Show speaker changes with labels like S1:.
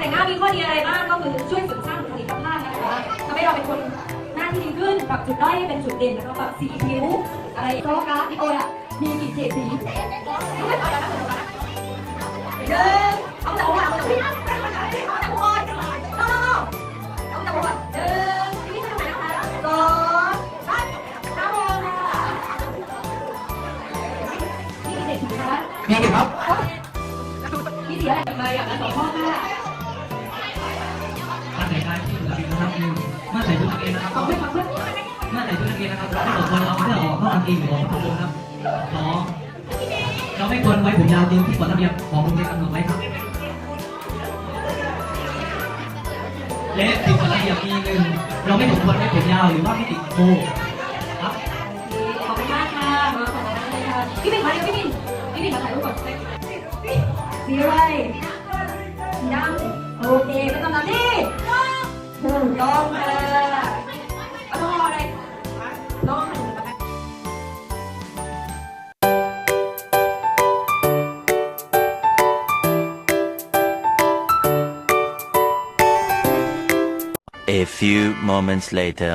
S1: แต่งหน้ามีข้อดีอะไรบ้างก็คือช่วยเสริมสร้างบุคลิกภาพนะคะทำให้เราเป็นคนหน้าที่ดีขึ้นปรับจุดด้อยให้เป็นจุดเด่นแล้วก็ปรับสีผิวอะไรโซลการ์ดพี่โอยอะมีกี่เฉดสีเดินเอาแต่หัวเอาแต่หัวเอาแต่หัวเอาแต่หัวเดินที่ทำไมนะคะสองสามห้าโมงค่ะนี่กี่เฉดสีคะ
S2: มีกี่ครับ
S1: พี่เสียอะไรมาอย่างละสองข้อค่ะ
S3: การแต่งก นะครับเมื่อใส่ชุดนักเรียนนะครับ
S1: ขอบคุณขอบคุณ
S3: เมื่อใส่ชุดนักเรียนนะครับเราไม่ควรเอาเสื้อออกนอกกางเกงหรือของผมครับสองเราไม่ควรไว้ผมยาวเกินที่กฎระเบียบของโรงเรียนกำหนดไว้ครับและผิดกฎระเบียบอีกหนึ่งเราไม่สมควรไว้ผมยาวหรือว่าไม่ติดโบครับ
S1: ขอบคุณมากค่ะมาขอบคุณเลยค่ะพี่ปิ่นมาเร็วพี่ปิ่นพี่ปิ่มาถ่ายรูปก่อนสีอะไรสีดำโอเคเป็นลำดับที่ ต้องค่ะเอาต้องรออะไรต้องขนมปัง
S4: A few moments later.